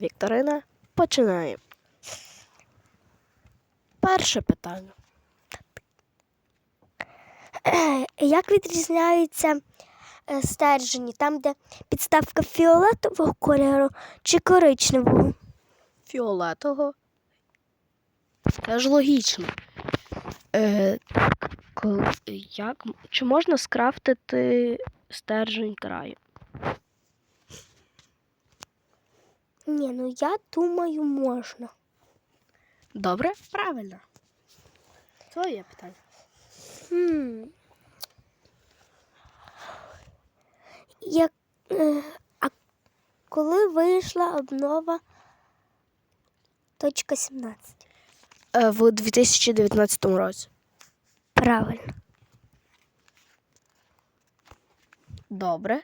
Вікторина, починаємо. Перше питання. Е, Як відрізняються е, стержені? Там, де підставка фіолетового кольору чи коричневого? Фіолетового. Теж логічно. Е, як, чи можна скрафтити стержень краю? Ні, ну я думаю, можна. Добре? Правильно. Твоє питання. Хм. Як, е, а коли вийшла обнова точка 17? Е, в 2019 році. Правильно. Добре.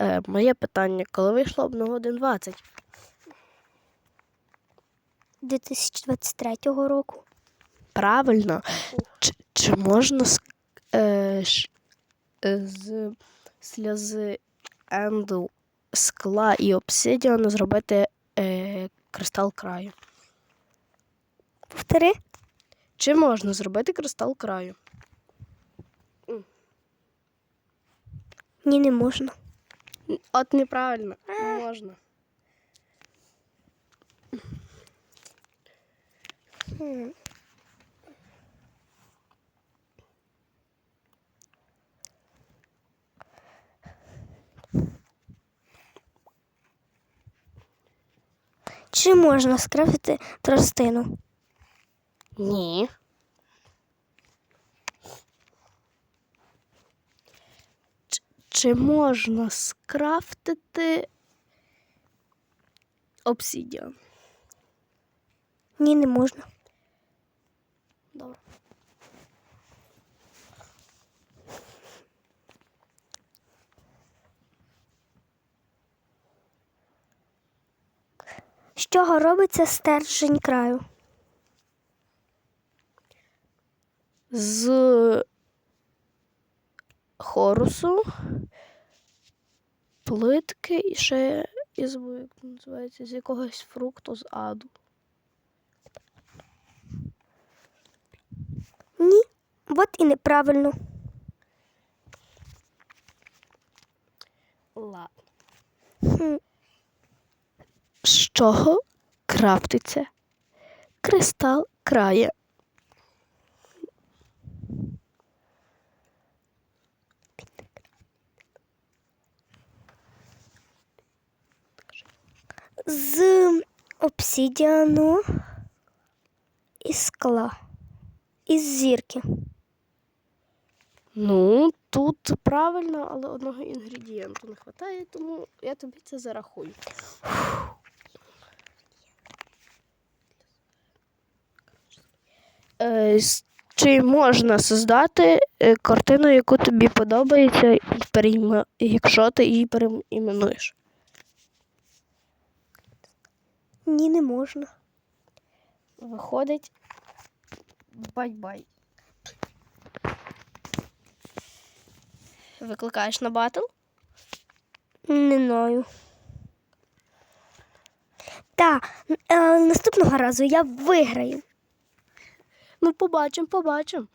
Е, моє питання, коли вийшло обнова 1.20? 2023 року. Правильно. Чи, чи можна з, е, ш, е, з сльози енду, скла і обсидіану зробити е, кристал краю? Повтори. Чи можна зробити кристал краю? Ні, не можна. От неправильно. Можна. Чи можна скрафтити тростину? Ні. Ч- Чи можна скрафтити обсидіан? Ні, не можна. Чого робиться стержень краю? З хорусу, плитки і ще я забув, як це називається, з якогось фрукту з аду. Ні. От і неправильно. Ладно. Хм. З чого крафтиться кристал края? З обсидіану і скла. Із зірки. Ну, тут правильно, але одного інгредієнту не вистачає, тому я тобі це зарахую. Е, с- Чи можна создати е, картину, яку тобі подобається, і перейма... якщо ти її переіменуєш? Ні, не можна. Виходить. Бай-бай. Викликаєш на батл? Не знаю. Так, е, наступного разу я виграю. Ну, побачимо, побачимо.